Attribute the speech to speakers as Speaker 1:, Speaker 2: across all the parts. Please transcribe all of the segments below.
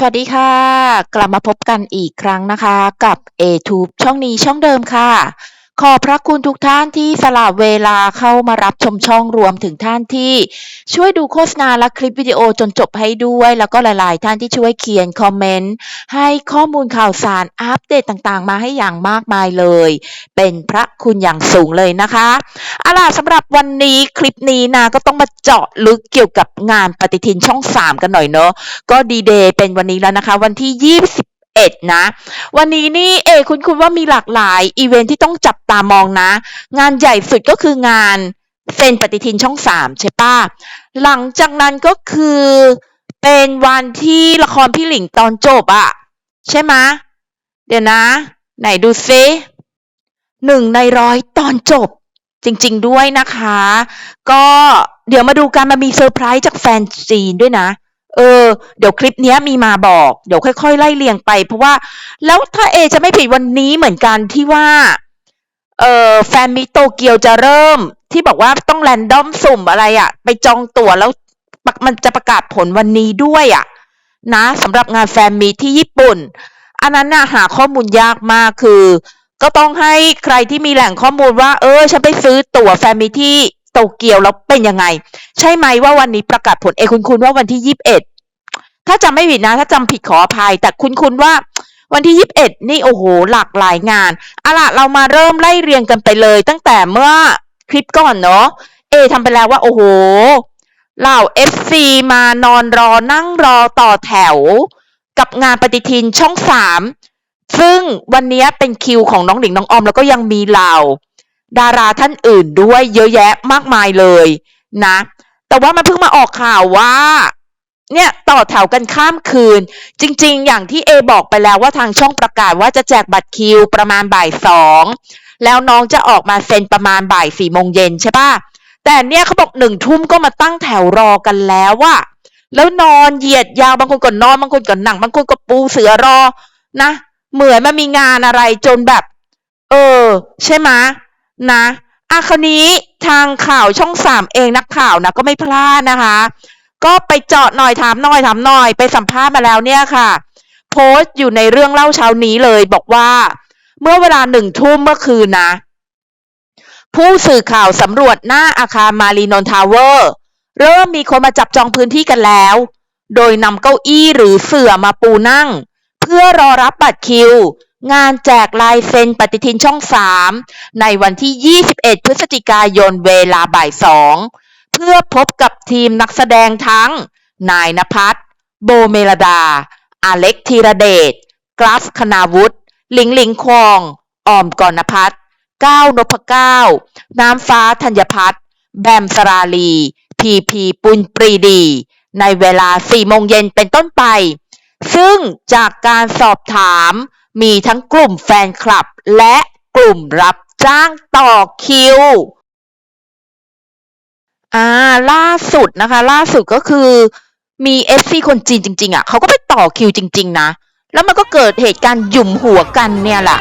Speaker 1: สวัสดีค่ะ กลับมาพบกันอีกครั้งนะคะ กับ A-Tube ช่องนี้ช่องเดิมค่ะ ขอบพระคุณทุกท่านที่สละเวลาเข้ามารับชมช่องรวมถึงท่านที่ช่วยดูโฆษณาและคลิปวิดีโอจนจบให้ด้วย แล้วก็หลาย ๆ ท่านที่ช่วยเขียนคอมเมนต์ให้ข้อมูลข่าวสารอัปเดตต่างๆ มาให้อย่างมากมายเลย เป็นพระคุณอย่างสูงเลยนะคะเอาล่ะสำหรับวันนี้คลิปนี้นะก็ต้องมาเจาะลึกเกี่ยวกับงานปฏิทินช่อง 3 กันหน่อยเนอะก็ดีเดย์เป็นวันนี้แล้วนะคะ วันที่ 1 นะ วันนี้นี่เอคุณคุณว่ามีหลากหลายอีเวนท์ที่ต้องจับตามองนะ งานใหญ่สุดก็คืองานเซ็นปฏิทินช่อง3ใช่ปะหลังจากนั้นก็คือเป็นวันที่ละครพี่หลิงตอนจบอะใช่ไหมเดี๋ยวนะ ไหนดูซิหนึ่งในร้อยตอนจบจริง ๆ ด้วยนะคะ ก็เดี๋ยวมาดูกันมันมีเซอร์ไพรส์จากแฟนจีนด้วยนะ เออ เดี๋ยวคลิปนี้มีมาบอก เดี๋ยวค่อยๆ ไล่เรียงไป เพราะว่า แล้วถ้าเอจะไม่ผิดวันนี้เหมือนกันที่ว่า เออแฟนมิโตเกียวจะเริ่ม ที่บอกว่าต้องแรนดอมสุ่มอะไรอะไปจองตั๋วแล้วมันจะประกาศผลวันนี้ด้วยอะนะสำหรับงานแฟนมีที่ญี่ปุ่น อันนั้นน่ะหาข้อมูลยากมากคือ ก็ต้องให้ใครที่มีแหล่งข้อมูลว่า เออ ฉันไปซื้อตั๋วแฟนมีที่ โตเกียวแล้วเป็นยังไง ใช่ไหมว่าวันนี้ประกาศผลเอคุณคุณว่าวันที่ยี่สิบเอ็ดถ้าจำไม่ผิดนะ ถ้าจำผิดขออภัย แต่คุณคุณว่าวันที่ยี่สิบเอ็ดนี่โอ้โห หลากหลายงานอาล่ะเรามาเริ่มไล่เรียงกันไปเลย ตั้งแต่เมื่อคลิปก่อนเนาะ เอทำไปแล้วว่าโอ้โห เหล่า FC มานอนรอนั่งรอต่อแถว กับงานปฏิทินช่องสามซึ่งวันนี้เป็นคิวของน้องหลิงน้องออม แล้วก็ยังมีเหล่า ดาราท่านอื่นด้วยเยอะแยะมากมายเลยนะ แต่ว่ามันเพิ่งมาออกข่าวว่า เนี่ยต่อแถวกันข้ามคืน จริง ๆ อย่างที่เอบอกไปแล้วว่าทางช่องประกาศว่าจะแจกบัตรคิวประมาณบ่ายสองแล้วน้องจะออกมาเซ็นประมาณบ่ายสี่โมงเย็นใช่ปะแต่เนี่ยเขาบอกหนึ่งทุ่มก็มาตั้งแถวรอกันแล้วว่าแล้วนอนเหยียดยาวบางคนก็นอนบางคนก็หนังบางคนก็ปูเสือรอนะ เหมือนมันมีงานอะไรจนแบบ เออ ใช่ไหม นะอะคราวนี้ทางข่าวช่องสามเองนักข่าวนะก็ไม่พลาดนะคะ ก็ไปเจาะหน่อยถามหน่อยถามหน่อยไปสัมภาษณ์มาแล้วเนี่ยค่ะ โพสต์อยู่ในเรื่องเล่าเช้านี้เลยบอกว่า เมื่อเวลาหนึ่งทุ่มเมื่อคืนนะ ผู้สื่อข่าวสำรวจหน้าอาคารมารีนนทาวเวอร์เริ่มมีคนมาจับจองพื้นที่กันแล้ว โดยนำเก้าอี้หรือเสื่อมาปูนั่ง เพื่อรอรับบัตรคิว งานแจกลายเซ็นปฏิทินช่อง3ในวันที่ 21 พฤศจิกายนเวลาบ่ายสองเพื่อพบกับทีมนักแสดงทั้ง นายนภัสโบเมลดาอเล็กธีระเดช กราฟคณาวุฒิหลิงหลิงควอง ออมกรณพัฒน์ก้าวนพเก้า น้ำฟ้าธัญพัฒน์แบมสราลี พีพีปุณปรีดี ในเวลา4โมงเย็นเป็นต้นไป ซึ่งจากการสอบถาม มีทั้งกลุ่มแฟนคลับและกลุ่มรับจ้างต่อคิวอ่าล่าสุดนะคะ ล่าสุดก็คือมีเอฟซีคนจีนจริง ๆอะเขาก็ไปต่อคิวจริง ๆ นะ แล้วมันก็เกิดเหตุการณ์หยุมหัวกันเนี่ยแหละ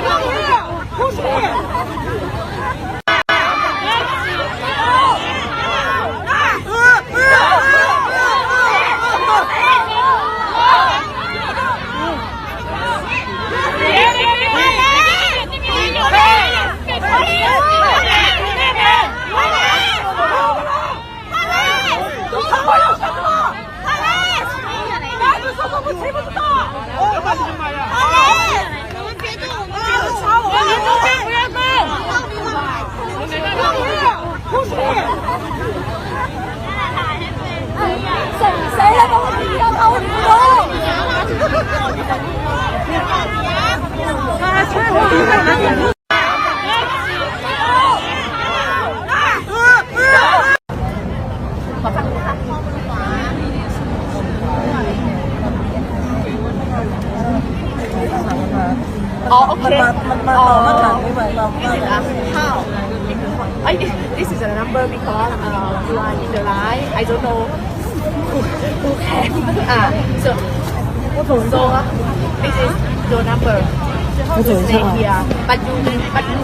Speaker 2: but you but you,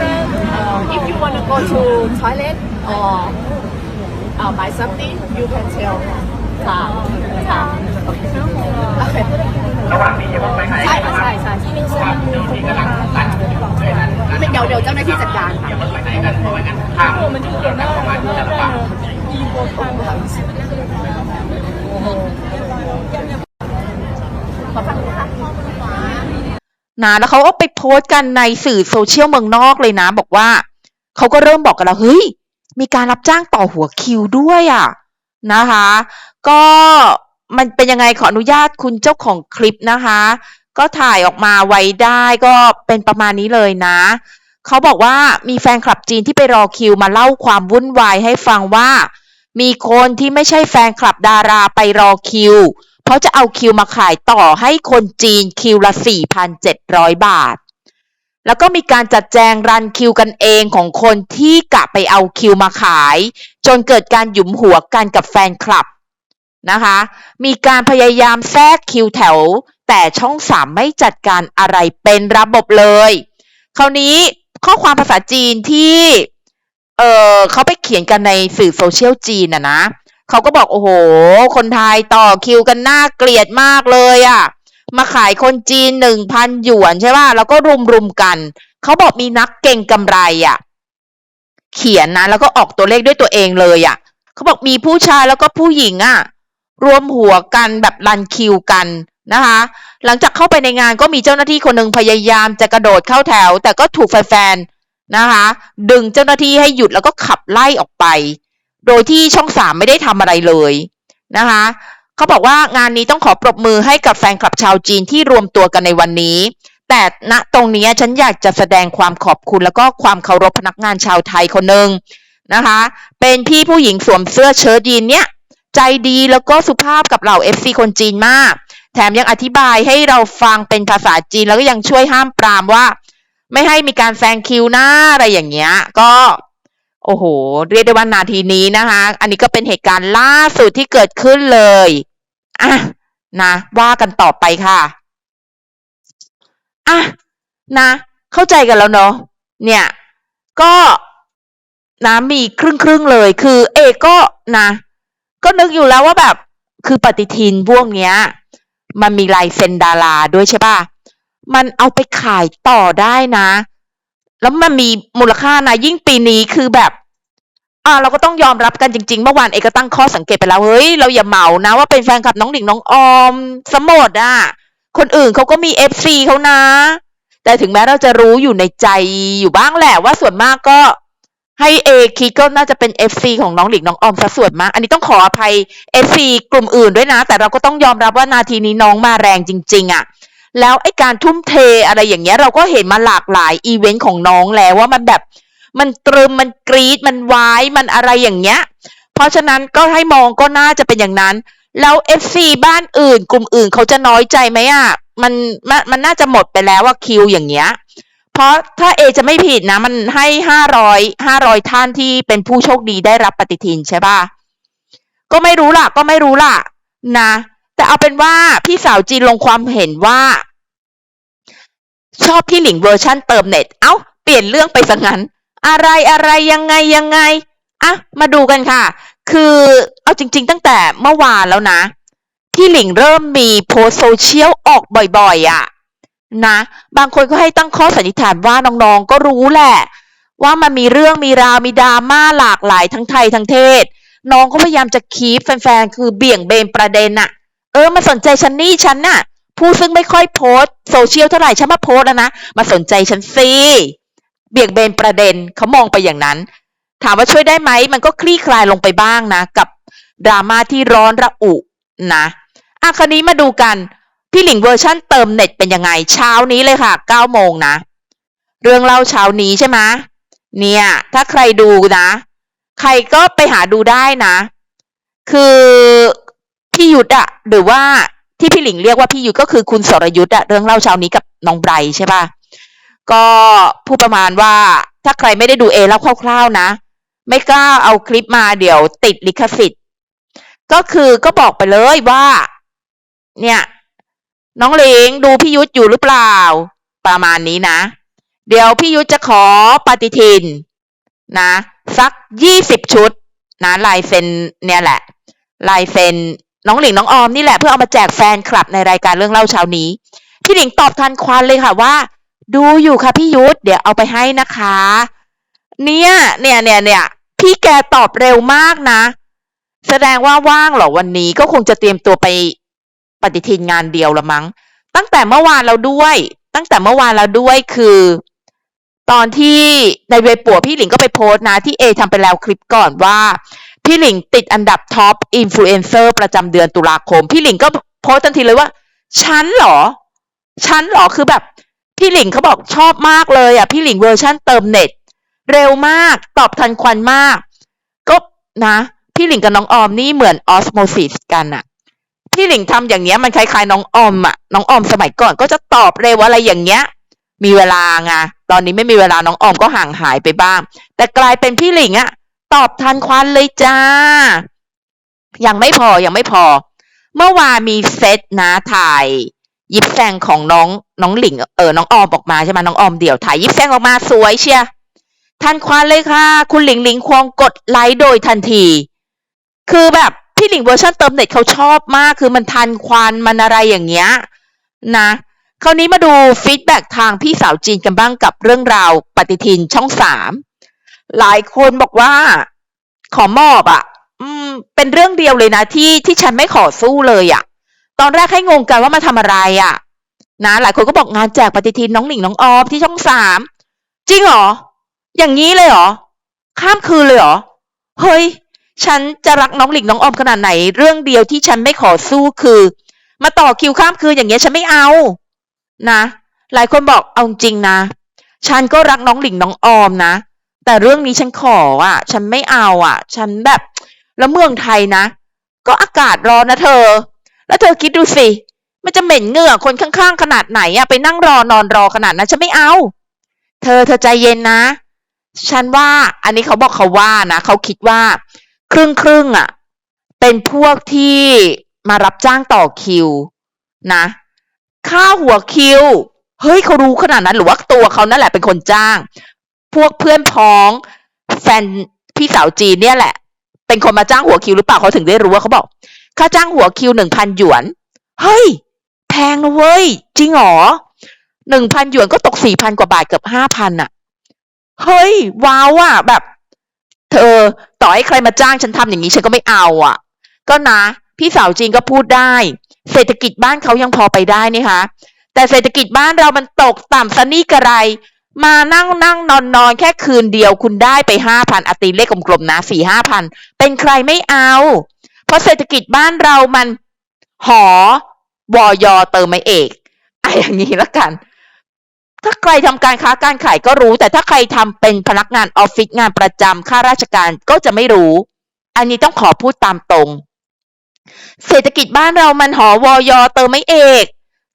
Speaker 2: uh, if you want to go
Speaker 3: to toilet or uh, buy something
Speaker 4: you can tell ค่ะค่ะโอเคระหว่างนี้ยังไม่ไปไห
Speaker 3: นใช่ใช่ใช่ที่นี่ใช่ที่กำลังตัดเดี๋ยวเดี๋ยวเจ้าหน้าที่จัดการค่ยังไม่ปไหนกันเพราะงั้นทางมัน
Speaker 4: จะเกิดไน้ประมาณ
Speaker 3: จะลำบาก
Speaker 1: นะแล้วเขาก็ไปโพสต์กันในสื่อโซเชียลเมืองนอกเลยนะ บอกว่าเขาก็เริ่มบอกกันแล้วเฮ้ยมีการรับจ้างต่อหัวคิวด้วยอะนะคะ ก็มันเป็นยังไงขออนุญาตคุณเจ้าของคลิปนะคะ ก็ถ่ายออกมาไว้ได้ก็เป็นประมาณนี้เลยนะเขาบอกว่ามีแฟนคลับจีนที่ไปรอคิวมาเล่าความวุ่นวายให้ฟังว่า มีคนที่ไม่ใช่แฟนคลับดาราไปรอคิว เพราจะเอาคิวมาขายต่อให้คนจีนคิวละ 4,700 บาท แล้วก็มีการจัดแจงรันคิวกันเองของคนที่กะไปเอาคิวมาขาย จนเกิดการหยุมหัวกันกับแฟนคลับนะคะ มีการพยายามแทรกคิวแถว แต่ช่องสามไม่จัดการอะไรเป็นระบบเลย คราวนี้ข้อความภาษาจีนที่ เออเขาไปเขียนกันในสื่อโซเชียลจีนอะนะ เขาก็บอกโอ้โห คนไทยต่อคิวกันน่าเกลียดมากเลยอะมาขายคนจีนหนึ่งพันหยวนใช่ป่ะ แล้วก็รุมรุมกัน เขาบอกมีนักเก่งกำไรอะเขียนนะแล้วก็ออกตัวเลขด้วยตัวเองเลยอะเขาบอกมีผู้ชายแล้วก็ผู้หญิงอะ รวมหัวกันแบบรันคิวกันนะคะ หลังจากเข้าไปในงานก็มีเจ้าหน้าที่คนหนึ่งพยายามจะกระโดดเข้าแถว แต่ก็ถูกแฟนๆนะคะ ดึงเจ้าหน้าที่ให้หยุดแล้วก็ขับไล่ออกไป โดยที่ช่องสามไม่ได้ทำอะไรเลยนะคะเขาบอกว่างานนี้ต้องขอปรบมือให้กับแฟนคลับชาวจีนที่รวมตัวกันในวันนี้ แต่ณตรงนี้ฉันอยากจะแสดงความขอบคุณแล้วก็ความเคารพพนักงานชาวไทยคนหนึ่งนะคะ เป็นพี่ผู้หญิงสวมเสื้อเชิ้ตยีนเนี่ยใจดีแล้วก็สุภาพกับเหล่า FC คนจีนมาก แถมยังอธิบายให้เราฟังเป็นภาษาจีนแล้วก็ยังช่วยห้ามปรามว่า ไม่ให้มีการแซงคิวหน้าอะไรอย่างเงี้ย ก็ โอ้โห เรียกได้ว่านาทีนี้นะคะ อันนี้ก็เป็นเหตุการณ์ล่าสุดที่เกิดขึ้นเลยอะนะว่ากันต่อไปค่ะอะนะ เข้าใจกันแล้วเนาะเนี่ย ก็นะมีครึ่งครึ่งๆเลย คือ เอกก็นะ ก็นึกอยู่แล้วว่าแบบ คือปฏิทินพวกเนี้ย มันมีลายเซ็นดาราด้วยใช่ป่ะมันเอาไปขายต่อได้นะ แล้วมันมีมูลค่านะยิ่งปีนี้คือแบบอ่าเราก็ต้องยอมรับกันจริงๆ เมื่อวานเอกก็ตั้งข้อสังเกตไปแล้วเฮ้ยเราอย่าเหมานะว่าเป็นแฟนคลับน้องหลิงน้องออมสมดอะคนอื่นเขาก็มีเอฟซีเขานะ แต่ถึงแม้เราจะรู้อยู่ในใจอยู่บ้างแหละว่าส่วนมากก็ให้เอคิดก็น่าจะเป็นเอฟซีของน้องหลิงน้องออมซะส่วนมาก อันนี้ต้องขออภัยเอฟซีกลุ่มอื่นด้วยนะ แต่เราก็ต้องยอมรับว่านาทีนี้น้องมาแรงจริง ๆอะ แล้วไอการทุ่มเทอะไรอย่างเงี้ย เราก็เห็นมาหลากหลายอีเวนต์ของน้องแล้วว่ามันแบบมันตรึมมันกรีดมันวายมันอะไรอย่างเงี้ย เพราะฉะนั้นก็ให้มองก็น่าจะเป็นอย่างนั้น แล้วเอฟซีบ้านอื่น กลุ่มอื่นเขาจะน้อยใจไหมอะมันมันมันน่าจะหมดไปแล้วว่าคิวอย่างเงี้ย เพราะถ้าเอจะไม่ผิดนะ มันให้ห้าร้อยห้าร้อยท่านที่เป็นผู้โชคดีได้รับปฏิทินใช่ป่ะก็ไม่รู้ล่ะ ก็ไม่รู้ล่ะนะ แต่เอาเป็นว่าพี่สาวจีนลงความเห็นว่า ชอบพี่หลิงเวอร์ชั่นเติมเน็ต เอ้า เปลี่ยนเรื่องไปซะงั้น อะไรอะไรยังไงยังไงอะมาดูกันค่ะ คือเอาจริง ๆ ตั้งแต่เมื่อวานแล้วนะพี่หลิงเริ่มมีโพสโซเชียลออกบ่อยๆอะนะ บางคนก็ให้ตั้งข้อสันนิษฐานว่าน้องๆก็รู้แหละ ว่ามันมีเรื่องมีราวมีดราม่าหลากหลายทั้งไทยทั้งเทศ น้องก็พยายามจะคีฟแฟนๆ คือเบี่ยงเบนประเด็นอะ เออมาสนใจฉันนี่ฉันน่ะ ผู้ซึ่งไม่ค่อยโพสต์โซเชียลเท่าไหร่ฉันมาโพสแล้วนะ มาสนใจฉันสิเบี่ยงเบนประเด็นเขามองไปอย่างนั้น ถามว่าช่วยได้ไหมมันก็คลี่คลายลงไปบ้างนะ กับดราม่าที่ร้อนระอุนะอะคราวนี้มาดูกัน พี่หลิงเวอร์ชั่นเติมเน็ตเป็นยังไง เช้านี้เลยค่ะเก้าโมงนะ เรื่องเล่าเช้านี้ใช่ไหมเนี่ย ถ้าใครดูนะ ใครก็ไปหาดูได้นะ คือ พี่ยุทธอะหรือว่าที่พี่หลิงเรียกว่าพี่ยุทธก็คือคุณสรยุทธอะเรื่องเล่าเช้านี้กับน้องไบร์ใช่ปะก็พูดประมาณว่าถ้าใครไม่ได้ดูเอเล่าคร่าวๆนะ ไม่กล้าเอาคลิปมาเดี๋ยวติดลิขสิทธิ์ ก็คือก็บอกไปเลยว่า เนี่ย น้องหลิงดูพี่ยุทธอยู่หรือเปล่า ประมาณนี้นะ เดี๋ยวพี่ยุทธจะขอปฏิทิน นะ สักยี่สิบชุด นะลายเซ็นเนี่ยแหละลายเซ็น น้องหลิงน้องออมนี่แหละเพื่อเอามาแจกแฟนคลับในรายการเรื่องเล่าเช้านี้ พี่หลิงตอบทันควันเลยค่ะว่า ดูอยู่ค่ะพี่ยุทธเดี๋ยวเอาไปให้นะคะ เนี่ยเนี่ยเนี่ยเนี่ยพี่แกตอบเร็วมากนะ แสดงว่าว่างเหรอวันนี้ก็คงจะเตรียมตัวไปปฏิทินงานเดียวละมั้ง ตั้งแต่เมื่อวานเราด้วย ตั้งแต่เมื่อวานเราด้วยคือ ตอนที่ในเว็บปัวพี่หลิงก็ไปโพสต์นะที่เอทำไปแล้วคลิปก่อนว่า พี่หลิงติดอันดับท็อปอินฟลูเอนเซอร์ประจำเดือนตุลาคม พี่หลิงก็โพสต์ทันทีเลยว่า ฉันเหรอ ฉันเหรอคือแบบ พี่หลิงเขาบอกชอบมากเลยอะ พี่หลิงเวอร์ชั่นเติมเน็ต เร็วมาก ตอบทันควันมาก ก็นะ พี่หลิงกับน้องออมนี่เหมือนออสโมซิสกันอะ พี่หลิงทำอย่างเงี้ยมันคล้ายๆน้องออมอะ น้องออมสมัยก่อนก็จะตอบเร็วอะไรอย่างเงี้ย มีเวลาไง ตอนนี้ไม่มีเวลาน้องออมก็ห่างหายไปบ้าง แต่กลายเป็นพี่หลิงอะ ตอบทันควันเลยจ้า ยังไม่พอยังไม่พอ เมื่อวานมีเซตนะถ่าย ยิบแซงของน้องน้องหลิงเออน้องออมออกมาใช่ไหมน้องออมเดี่ยวถ่ายยิบแซงออกมาสวยเชียทันควันเลยค่ะ คุณหลิงหลิงควงกดไลค์โดยทันที คือแบบพี่หลิงเวอร์ชันเติมเน็ตเขาชอบมากคือมันทันควันมันอะไรอย่างเงี้ยนะคราวนี้มาดูฟีดแบ็ทางพี่สาวจีนกันบ้างกับเรื่องราวปฏิทินช่องสาม หลายคนบอกว่าขอมอบอะ่ะ อืม เป็นเรื่องเดียวเลยนะที่ที่ฉันไม่ขอสู้เลยอะ่ะ ตอนแรกให้งงกันว่ามาทำอะไรอะ่ะ นะ หลายคนก็บอกงานแจกปฏิทินน้องหลิงน้องออมที่ช่องสามจริงเหรอ อย่างนี้เลยเหรอ ข้ามคืนเลยเหรอ เฮ้ย ฉันจะรักน้องหลิงน้องออมขนาดไหน เรื่องเดียวที่ฉันไม่ขอสู้คือ มาต่อคิวข้ามคืนอย่างเงี้ยฉันไม่เอา นะ หลายคนบอกเอาจริงนะ ฉันก็รักน้องหลิงน้องออมนะ แต่เรื่องนี้ฉันขออะ ฉันไม่เอาอะ ฉันแบบ แล้วเมืองไทยนะ ก็อากาศร้อนนะเธอ แล้วเธอคิดดูสิ มันจะเหม็นเหงื่อคนข้างๆ ขนาดไหนอะ ไปนั่งรอนอนรอขนาดนั้นฉันไม่เอา เธอเธอใจเย็นนะ ฉันว่า อันนี้เขาบอกเขาว่านะ เขาคิดว่า ครึ่งครึ่งอะ เป็นพวกที่มารับจ้างต่อคิว นะ ค่าหัวคิว เฮ้ยเขารู้ขนาดนั้นหรือว่าตัวเขานั่นแหละเป็นคนจ้าง พวกเพื่อนพ้องแฟนพี่สาวจีนเนี่ยแหละ เป็นคนมาจ้างหัวคิวหรือเปล่าเขาถึงได้รู้ว่าเขาบอกค่าจ้างหัวคิวหนึ่งพันหยวน เฮ้ย แพงนะเว้ย จริงหรอหนึ่งพันหยวนก็ตกสี่พันกว่าบาทเกือบห้าพันอะเฮ้ย ว้าวอะแบบ เธอ ต่อให้ใครมาจ้างฉันทำอย่างนี้ฉันก็ไม่เอาอะก็นะ พี่สาวจีนก็พูดได้ เศรษฐกิจบ้านเขายังพอไปได้นี่คะแต่เศรษฐกิจบ้านเรามันตกต่ำสนี่กระไร มานั่งนั่งนอนนอนแค่คืนเดียวคุณได้ไปห้าพันอตีเลขกลมๆนะสี่ห้าพันเป็นใครไม่เอา เพราะเศรษฐกิจบ้านเรามันหอวอยอเติมไม่เอกไอะอย่างนี้ละกัน ถ้าใครทำการค้าการขายก็รู้ แต่ถ้าใครทำเป็นพนักงานออฟฟิศงานประจำข้าราชการก็จะไม่รู้ อันนี้ต้องขอพูดตามตรง เศรษฐกิจบ้านเรามันหอวอยอเติมไม่เอก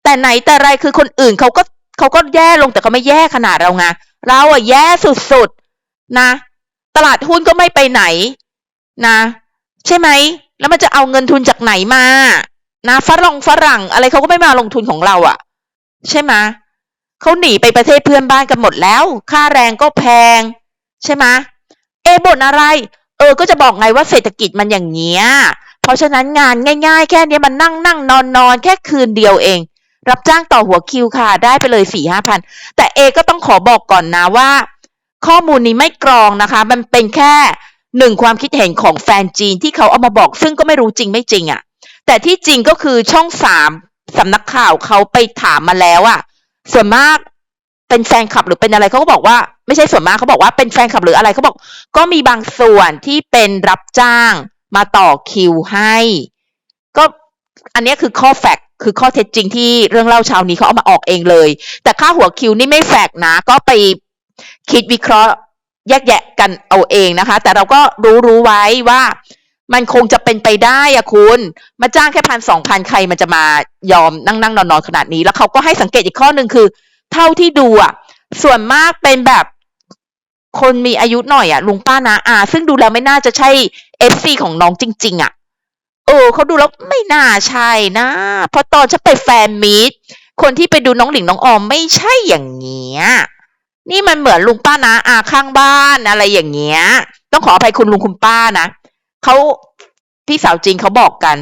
Speaker 1: แต่ไหนแต่ไรคือคนอื่นเขาก็ เขาก็แย่ลงแต่เขาไม่แย่ขนาดเราไงเราอะแย่สุดๆนะ ตลาดหุ้นก็ไม่ไปไหนนะ ใช่ไหมแล้วมันจะเอาเงินทุนจากไหนมานะฝรั่งฝรั่ง อะไรเขาก็ไม่มาลงทุนของเราอะใช่ไหมเขาหนีไปประเทศเพื่อนบ้านกันหมดแล้ว ค่าแรงก็แพง ใช่ไหมเอบ่นอะไร เออ ก็จะบอกไงว่าเศรษฐกิจมันอย่างเงี้ยเพราะฉะนั้นงานง่าย ๆ แค่นี้มันนั่งนั่งนอนนอนแค่คืนเดียวเอง รับจ้างต่อหัวคิวค่ะ ได้ไปเลยสี่ห้าพัน แต่เอก็ต้องขอบอกก่อนนะว่า ข้อมูลนี้ไม่กรองนะคะ มันเป็นแค่หนึ่งความคิดเห็นของแฟนจีนที่เขาเอามาบอก ซึ่งก็ไม่รู้จริงไม่จริงอะ่ะ แต่ที่จริงก็คือช่องสามสำนักข่าวเขาไปถามมาแล้วอะ่ะ ส่วนมากเป็นแฟนคลับหรือเป็นอะไรเขาก็บอกว่า ไม่ใช่ส่วนมากเขาบอกว่าเป็นแฟนคลับหรืออะไรเขาบอก ก็มีบางส่วนที่เป็นรับจ้างมาต่อคิวให้ ก็อันนี้คือข้อแฟก คือข้อเท็จจริงที่เรื่องเล่าเช้านี้เขาเอามาออกเองเลย แต่ค่าหัวคิวนี่ไม่แฟกนะ ก็ไปคิดวิเคราะห์แยกแยะกันเอาเองนะคะ แต่เราก็รู้รู้ไว้ว่ามันคงจะเป็นไปได้อะคุณ มาจ้างแค่พันสองพันใครมันจะมายอมนั่งนั่งนอนนอนขนาดนี้ แล้วเขาก็ให้สังเกตอีกข้อหนึ่งคือ เท่าที่ดูอะส่วนมากเป็นแบบคนมีอายุหน่อยอะลุงป้านาอา ซึ่งดูแล้วไม่น่าจะใช่เอฟซีของน้องจริง ๆอะเอ อเขาดูแล้วไม่น่าใช่นะ เพราะตอนฉันไปแฟนมีตคนที่ไปดูน้องหลิงน้องออมไม่ใช่อย่างเงี้ยนี่มันเหมือนลุงป้านะอาข้างบ้านอะไรอย่างเงี้ย ต้องขออภัยคุณลุงคุณป้านะเขาพี่สาวจริงเขาบอกกัน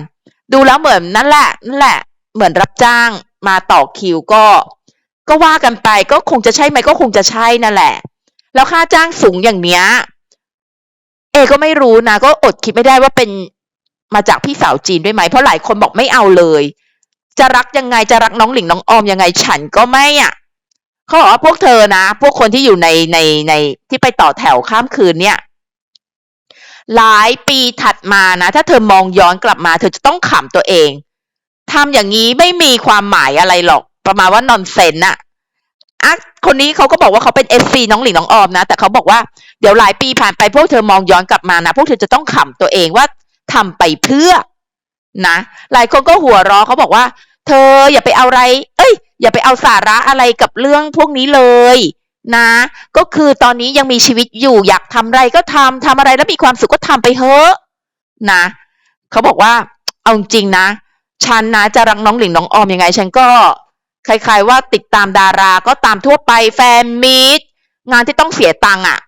Speaker 1: ดูแล้วเหมือนนั่นแหละนั่นแหละ เหมือนรับจ้างมาต่อคิวก็ ก็ว่ากันไปก็คงจะใช่ไหมก็คงจะใช่นั่นแหละ แล้วค่าจ้างสูงอย่างเนี้ย เอก็ไม่รู้นะก็อดคิดไม่ได้ว่าเป็น มาจากพี่สาวจีนด้วยไหมเพราะหลายคนบอกไม่เอาเลย จะรักยังไงจะรักน้องหลิงน้องออมยังไงฉันก็ไม่อะเขาบอกว่าพวกเธอนะ พวกคนที่อยู่ในในในที่ไปต่อแถวข้ามคืนเนี่ย หลายปีถัดมานะ ถ้าเธอมองย้อนกลับมา เธอจะต้องขำตัวเองทำอย่างนี้ไม่มีความหมายอะไรหรอก ประมาณว่านอนเซนน่ะอะคนนี้เขาก็บอกว่าเขาเป็นเอฟซีน้องหลิงน้องออมนะ แต่เขาบอกว่าเดี๋ยวหลายปีผ่านไปพวกเธอมองย้อนกลับมานะ พวกเธอจะต้องขำตัวเองว่า ทำไปเพื่อนะ หลายคนก็หัวเราะเขาบอกว่า เธออย่าไปเอาอะไร เอ้ย อย่าไปเอาสาระอะไรกับเรื่องพวกนี้เลยนะ ก็คือตอนนี้ยังมีชีวิตอยู่อยากทำอะไรก็ทำทำอะไรแล้วมีความสุขก็ทำไปเถอะนะเขาบอกว่าเอาจริงนะฉันนะจะรักน้องหลิงน้องออมยังไง ฉันก็คล้ายๆว่าติดตามดาราก็ตามทั่วไปแฟนมีตงานที่ต้องเสียตังค์อะ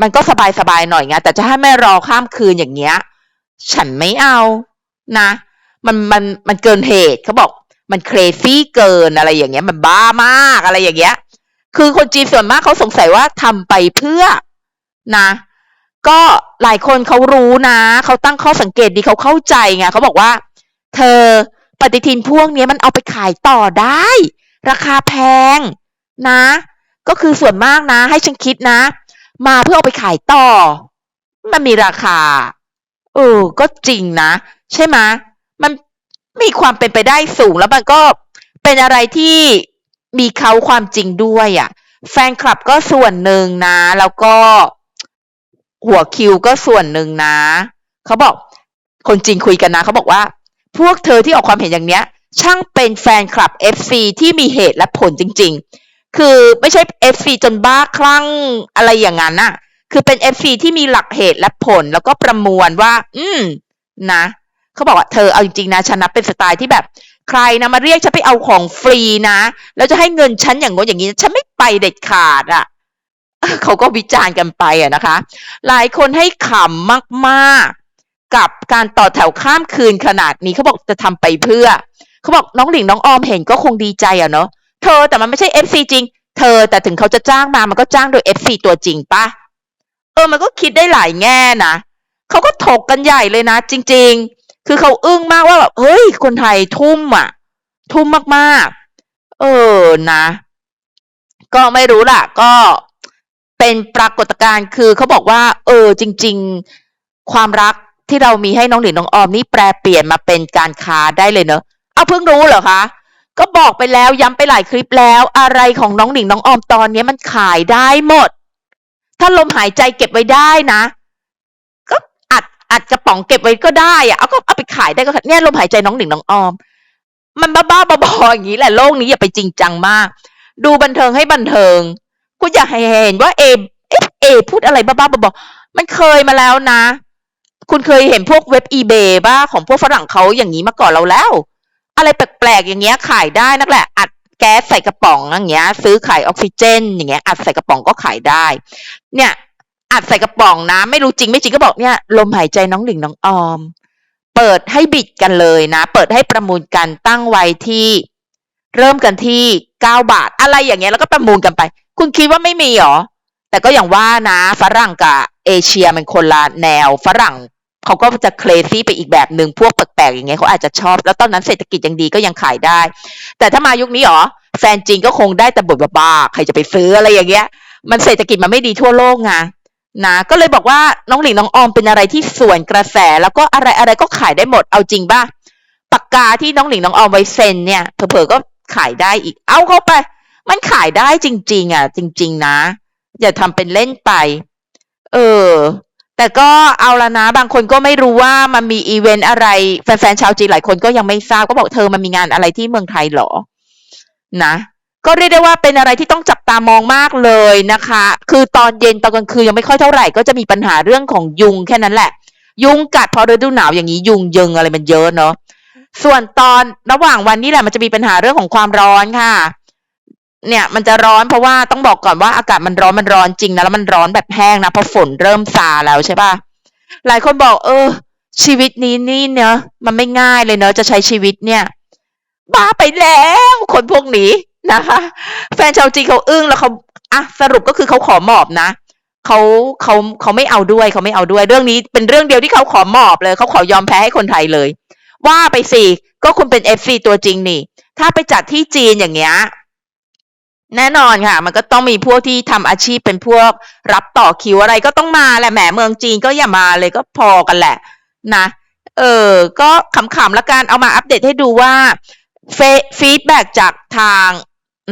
Speaker 1: มันก็สบายๆหน่อยไงแต่จะให้แม่รอข้ามคืนอย่างเงี้ย ฉันไม่เอานะ มันมันมันเกินเหตุเขาบอก มันเครซี่เกินอะไรอย่างเงี้ย มันบ้ามากอะไรอย่างเงี้ย คือคนจีนส่วนมากเขาสงสัยว่าทำไปเพื่อนะ ก็หลายคนเขารู้นะเขาตั้งข้อสังเกตดีเขาเข้าใจไงเขาบอกว่า เธอปฏิทินพวกเนี้ยมันเอาไปขายต่อได้ ราคาแพงนะ ก็คือส่วนมากนะ ให้ฉันคิดนะ มาเพื่อเอาไปขายต่อ มันมีราคา เออ ก็จริงนะ ใช่ไหมะมันมีความเป็นไปได้สูงแล้วมันก็เป็นอะไรที่มีเขาความจริงด้วยอะ่ะ แฟนคลับก็ส่วนหนึ่งนะ แล้วก็หัวคิวก็ส่วนหนึ่งนะเขาบอกคนจริงคุยกันนะเขาบอกว่า พวกเธอที่ออกความเห็นอย่างเนี้ย ช่างเป็นแฟนคลับ FC ที่มีเหตุและผลจริง ๆ คือไม่ใช่ FC จนบ้าคลั่งอะไรอย่างนั้นน่ะ คือเป็น FC ที่มีหลักเหตุและผลแล้วก็ประมวลว่า อืมนะเขาบอกว่าเธอเอาจริงๆนะฉันนับเป็นสไตล์ที่แบบ ใครนะมาเรียกฉันไปเอาของฟรีนะแล้วจะให้เงินฉันอย่างง้อย่างนี้ฉันไม่ไปเด็ดขาดอะ่ะเขาก็วิจารณ์กันไปอะนะคะ หลายคนให้ขำมากๆ กับการต่อแถวข้ามคืนขนาดนี้เขาบอกจะทำไปเพื่อเขาบอกน้องหลิงน้องออมเห็นก็คงดีใจอะเนาะเธอแต่มันไม่ใช่ FC จริง เธอแต่ถึงเขาจะจ้างมามันก็จ้างโดย FC ตัวจริงปะ เออมันก็คิดได้หลายแง่นะเขาก็ถกกันใหญ่เลยนะ จริง ๆ คือเขาอึ้งมากว่าแบบเฮ้ย คนไทยทุ่มอะ ทุ่มมากๆ เออนะ ก็ไม่รู้ล่ะ ก็เป็นปรากฏการณ์คือเขาบอกว่า เออ จริง ๆ ความรักที่เรามีให้น้องหลินน้องออมนี่แปลเปลี่ยนมาเป็นการค้าได้เลยเนอะเอาเพิ่งรู้เหรอคะก็บอกไปแล้วย้ำไปหลายคลิปแล้ว อะไรของน้องหลิงน้องออมตอนนี้มันขายได้หมด ถ้าลมหายใจเก็บไว้ได้นะ ก็อัดอัดกระป๋องเก็บไว้ก็ได้อะเอาก็เอาไปขายได้ก็เนี่ยลมหายใจน้องหนิงน้องออม มันบ้าบ้าๆบอๆอย่างนี้แหละโลกนี้อย่าไปจริงจังมาก ดูบันเทิงให้บันเทิง คุณอยากให้เห็นว่าเอเอเอพูดอะไรบ้าบ้าๆบอๆมันเคยมาแล้วนะ คุณเคยเห็นพวกเว็บอีเบบ้าของพวกฝรั่งเขาอย่างนี้มาก่อนเราแล้ว อะไรแปลกๆอย่างเงี้ยขายได้นักแหละ อัด แก๊สใส่กระป๋องอย่างเงี้ย ซื้อขายออกซิเจน อย่างเงี้ยอัดใส่กระป๋องก็ขายได้ เนี่ยอัดใส่กระป๋องนะ ไม่รู้จริงไม่จริงก็บอกเนี่ยลมหายใจน้องหลิงน้องออม เปิดให้บิดกันเลยนะ เปิดให้ประมูลกันตั้งไว้ที่ เริ่มกันที่เก้าบาท อะไรอย่างเงี้ยแล้วก็ประมูลกันไป คุณคิดว่าไม่มีหรอแต่ก็อย่างว่านะฝรั่งกับเอเชียมันคนละแนวฝรั่ง เขาก็จะเคลซี่ไปอีกแบบหนึ่งพวกแปลกๆอย่างเงี้ยเขาอาจจะชอบ แล้วตอนนั้นเศรษฐกิจยังดีก็ยังขายได้ แต่ถ้ามายุคนี้หรอแฟนจริงก็คงได้แต่บทบ้าๆใครจะไปซื้ออะไรอย่างเงี้ย มันเศรษฐกิจมันไม่ดีทั่วโลกไงนะก็เลยบอกว่าน้องหลิงน้องออมเป็นอะไรที่ส่วนกระแส แล้วก็อะไรอะไรก็ขายได้หมดเอาจริงป่ะปากกาที่น้องหลิงน้องออมไว้เซ็นเนี่ยเผลอๆก็ขายได้อีก เอาเข้าไป มันขายได้จริง ๆ อะ จริง ๆ นะ อย่าทำเป็นเล่นไป เออ แต่ก็เอาละนะ บางคนก็ไม่รู้ว่ามันมีอีเวนต์อะไร แฟนๆชาวจีนหลายคนก็ยังไม่ทราบก็บอกเธอมันมีงานอะไรที่เมืองไทยเหรอ นะ ก็เรียกได้ว่าเป็นอะไรที่ต้องจับตามองมากเลยนะคะ คือตอนเย็นตอนกลางคืนยังไม่ค่อยเท่าไหร่ก็จะมีปัญหาเรื่องของยุงแค่นั้นแหละ ยุงกัดพอฤดูหนาวอย่างนี้ยุงเยิงอะไรมันเยอะเนาะส่วนตอนระหว่างวันนี่แหละมันจะมีปัญหาเรื่องของความร้อนค่ะ เนี่ยมันจะร้อนเพราะว่าต้องบอกก่อนว่าอากาศมันร้อนมันร้อนจริงนะแล้วมันร้อนแบบแห้งนะเพราะฝนเริ่มซาแล้วใช่ปะหลายคนบอก เออ ชีวิตนี้นี่เนอะมันไม่ง่ายเลยเนอะจะใช้ชีวิตเนี่ยบ้าไปแล้วคนพวกนี้นะคะ แฟนชาวจีนเขาอึ้งแล้วเขาอะสรุปก็คือเขาขอหมอบนะเขาเขาเขาไม่เอาด้วยเขาไม่เอาด้วย เรื่องนี้เป็นเรื่องเดียวที่เขาขอมอบเลยเขาขอยอมแพ้ให้คนไทยเลย ว่าไปสิก็คุณเป็นเอฟซีตัวจริงนี่ ถ้าไปจัดที่จีนอย่างเงี้ย แน่นอนค่ะ มันก็ต้องมีพวกที่ทำอาชีพเป็นพวกรับต่อคิวอะไรก็ต้องมาแหละแหมเมืองจีนก็อย่ามาเลยก็พอกันแหละนะ เออ ก็ขำๆล้วกันเอามาอัปเดตให้ดูว่าฟีดแบ็จากทาง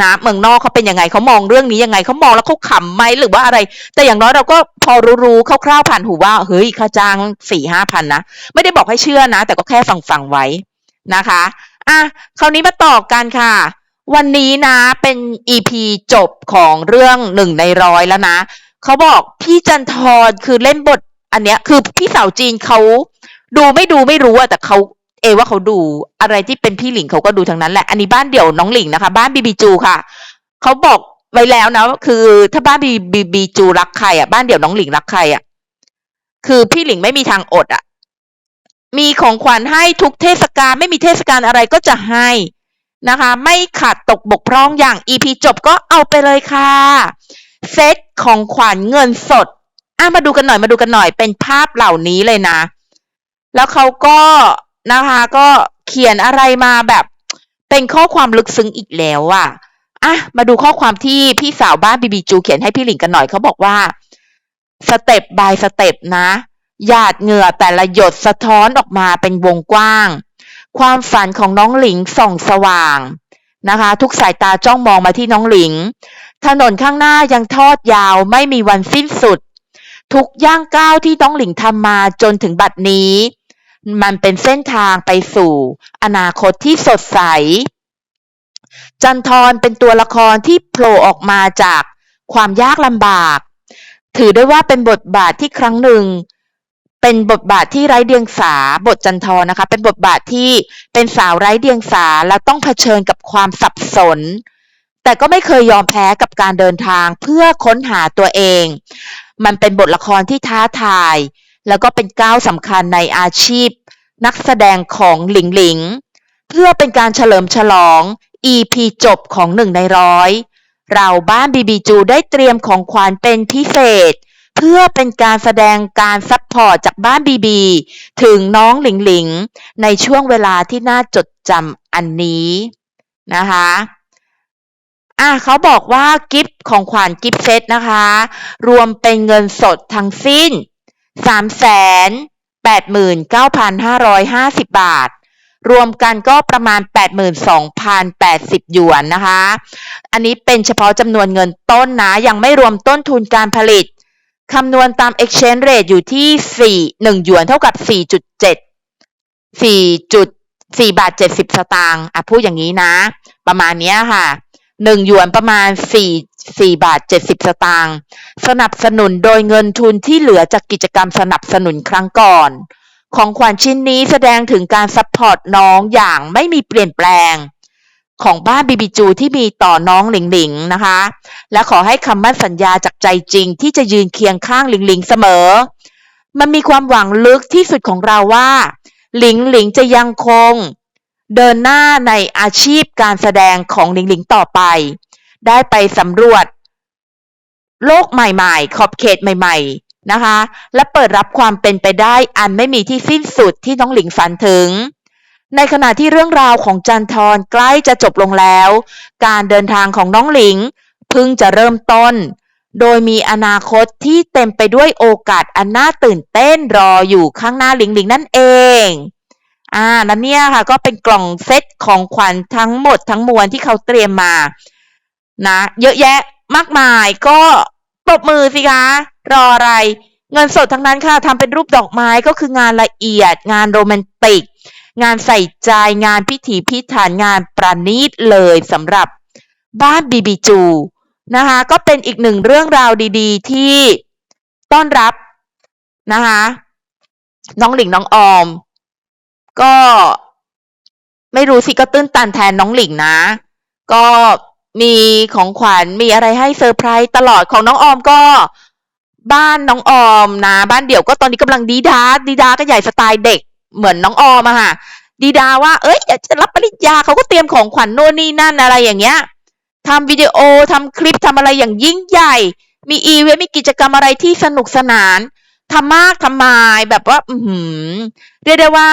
Speaker 1: นะเมืองนอกเขาเป็นยังไงเขามองเรื่องนี้ยังไงเขามองแล้วเขาขำไหมหรือว่าอะไร แต่อย่างน้อยเราก็พอรู้ๆคร่าวๆผ่านหูว่าเฮ้ยค่าจ้างสี่ห้าพันนะไม่ได้บอกให้เชื่อนะ แต่ก็แค่ฟังๆไว้นะคะอะคราวนี้มาต่อกันค่ะ วันนี้นะเป็น EP จบของเรื่องหนึ่งในร้อยแล้วนะเขาบอกพี่จันทร์คือเล่นบท อันเนี้ยคือพี่สาวจีนเขาดูไม่ดูไม่รู้อะแต่เขาเอว่าเขาดูอะไรที่เป็นพี่หลิงเขาก็ดูทั้งนั้นแหละ อันนี้บ้านเดี่ยวน้องหลิงนะคะ บ้านบีบีจูค่ะเขาบอกไว้แล้วนะคือถ้าบ้านบีบีบีจูรักใครอะบ้านเดี่ยวน้องหลิงรักใครอะคือพี่หลิงไม่มีทางอดอะมีของขวัญให้ทุกเทศกาลไม่มีเทศกาลอะไรก็จะให้ นะคะ ไม่ขาดตกบกพร่องอย่าง EP จบก็เอาไปเลยค่ะ เซตของขวัญเงินสดอะมาดูกันหน่อยมาดูกันหน่อยเป็นภาพเหล่านี้เลยนะ แล้วเขาก็นะคะก็เขียนอะไรมาแบบเป็นข้อความลึกซึ้งอีกแล้วอะอะมาดูข้อความที่พี่สาวบ้านบีบีจูเขียนให้พี่หลิงกันหน่อยเขาบอกว่าสเต็ปบายสเต็ปนะ หยาดเหงื่อแต่ละหยดสะท้อนออกมาเป็นวงกว้าง ความฝันของน้องหลิงส่องสว่างนะคะ ทุกสายตาจ้องมองมาที่น้องหลิง ถนนข้างหน้ายังทอดยาวไม่มีวันสิ้นสุด ทุกย่างก้าวที่น้องหลิงทำมาจนถึงบัดนี้ มันเป็นเส้นทางไปสู่ อนาคตที่สดใส จันทรเป็นตัวละครที่โผล่ออกมาจากความยากลำบาก ถือได้ว่าเป็นบทบาทที่ครั้งหนึ่ง เป็นบทบาทที่ไร้เดียงสา บทจันทรนะคะ เป็นบทบาทที่เป็นสาวไร้เดียงสา และต้องเผชิญกับความสับสน แต่ก็ไม่เคยยอมแพ้กับการเดินทางเพื่อค้นหาตัวเอง มันเป็นบทละครที่ท้าทาย แล้วก็เป็นก้าวสำคัญในอาชีพ นักแสดงของหลิงหลิง เพื่อเป็นการเฉลิมฉลอง EP จบของหนึ่งในร้อยเราบ้านบีบีจูได้เตรียมของขวัญเป็นพิเศษ เพื่อเป็นการแสดงการซัพพอร์ตจากบ้านบีบี ถึงน้องหลิงหลิง ในช่วงเวลาที่น่าจดจำอันนี้นะคะอะเขาบอกว่ากิฟต์ของขวัญกิฟต์เซตนะคะ รวมเป็นเงินสดทั้งสิ้นสามแสนแปดหมื่นเก้าพันห้าร้อยห้าสิบบาท รวมกันก็ประมาณแปดหมื่นสองพันแปดสิบหยวนนะคะ อันนี้เป็นเฉพาะจำนวนเงินต้นนะ ยังไม่รวมต้นทุนการผลิต คำนวณตาม exchange rate อยู่ที่สี่หนึ่งหยวนเท่ากับสี่จุดเจ็ดสี่จุดสี่บาทเจ็ดสิบสตางค์อะพูดอย่างนี้นะ ประมาณนี้ค่ะหนึ่งหยวนประมาณสี่สี่บาทเจ็ดสิบสตางค์สนับสนุนโดยเงินทุนที่เหลือจากกิจกรรมสนับสนุนครั้งก่อน ของขวัญชิ้นนี้แสดงถึงการซัพพอร์ตน้องอย่างไม่มีเปลี่ยนแปลง ของบ้านบีบีจูที่มีต่อน้องหลิงหลิงนะคะ และขอให้คำมั่นสัญญาจากใจจริงที่จะยืนเคียงข้างหลิงหลิงเสมอ มันมีความหวังลึกที่สุดของเราว่า หลิงหลิงจะยังคง เดินหน้าในอาชีพการแสดงของหลิงหลิงต่อไป ได้ไปสำรวจ โลกใหม่ๆ ขอบเขตใหม่ๆนะคะ และเปิดรับความเป็นไปได้อันไม่มีที่สิ้นสุดที่น้องหลิงฝันถึง ในขณะที่เรื่องราวของจันทรใกล้จะจบลงแล้ว การเดินทางของน้องหลิงเพิ่งจะเริ่มต้น โดยมีอนาคตที่เต็มไปด้วยโอกาสอันน่าตื่นเต้นรออยู่ข้างหน้าหลิงหลิงนั่นเอง อ่าแล้วเนี่ยค่ะก็เป็นกล่องเซตของขวัญทั้งหมดทั้งมวลที่เขาเตรียมมานะเยอะแยะมากมายก็ปรบมือสิคะ รออะไร เงินสดทั้งนั้นค่ะทำเป็นรูปดอกไม้ก็คืองานละเอียด งานโรแมนติก งานใส่ใจงานพิถีพิถันงานประณีตเลยสำหรับบ้านบีบีจูนะคะก็เป็นอีกหนึ่งเรื่องราวดีๆ ที่ต้อนรับนะคะน้องหลิงน้องออม ก็ไม่รู้สิก็ตื้นตันแทนน้องหลิงนะ ก็มีของขวัญมีอะไรให้เซอร์ไพรส์ตลอดของน้องออมก็บ้านน้องออมนะ บ้านเดี่ยวก็ตอนนี้กำลังดีดาดีดาก็ใหญ่สไตล์เด็ก เหมือนน้องออมอะค่ะ ดีดาว่า เอ้ยอยากจะรับปริญญาเขาก็เตรียมของขวัญโน่นนี่นั่นอะไรอย่างเงี้ยทำวิดีโอทำคลิปทำอะไรอย่างยิ่งใหญ่ มีอีเวนต์มีกิจกรรมอะไรที่สนุกสนานทำมากทำไมแบบว่า อือหือเรียกได้ว่า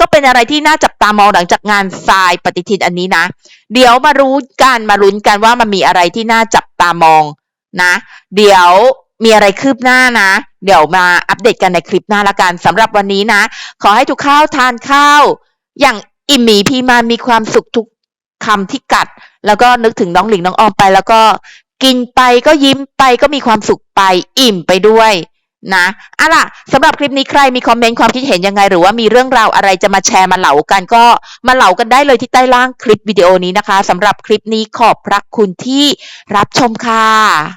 Speaker 1: ก็เป็นอะไรที่น่าจับตามองหลังจากงานทรายปฏิทินอันนี้นะ เดี๋ยวมารู้กันมาลุ้นกันว่ามันมีอะไรที่น่าจับตามองนะ เดี๋ยว มีอะไรคืบหน้านะ เดี๋ยวมาอัปเดตกันในคลิปหน้าละกันสำหรับวันนี้นะ ขอให้ทุกข้าวทานข้าว อย่างอิ่มหมีพีมามีความสุขทุกคำที่กัด แล้วก็นึกถึงน้องหลิงน้องออมไป แล้วก็กินไปก็ยิ้มไปก็มีความสุขไปอิ่มไปด้วยนะอะล่ะสำหรับคลิปนี้ใครมีคอมเมนต์ความคิดเห็นยังไง หรือว่ามีเรื่องราวอะไรจะมาแชร์มาเหลากันก็มาเหลากันได้เลยที่ใต้ล่างคลิปวิดีโอนี้นะคะสำหรับคลิปนี้ขอบพระคุณที่รับชมค่ะ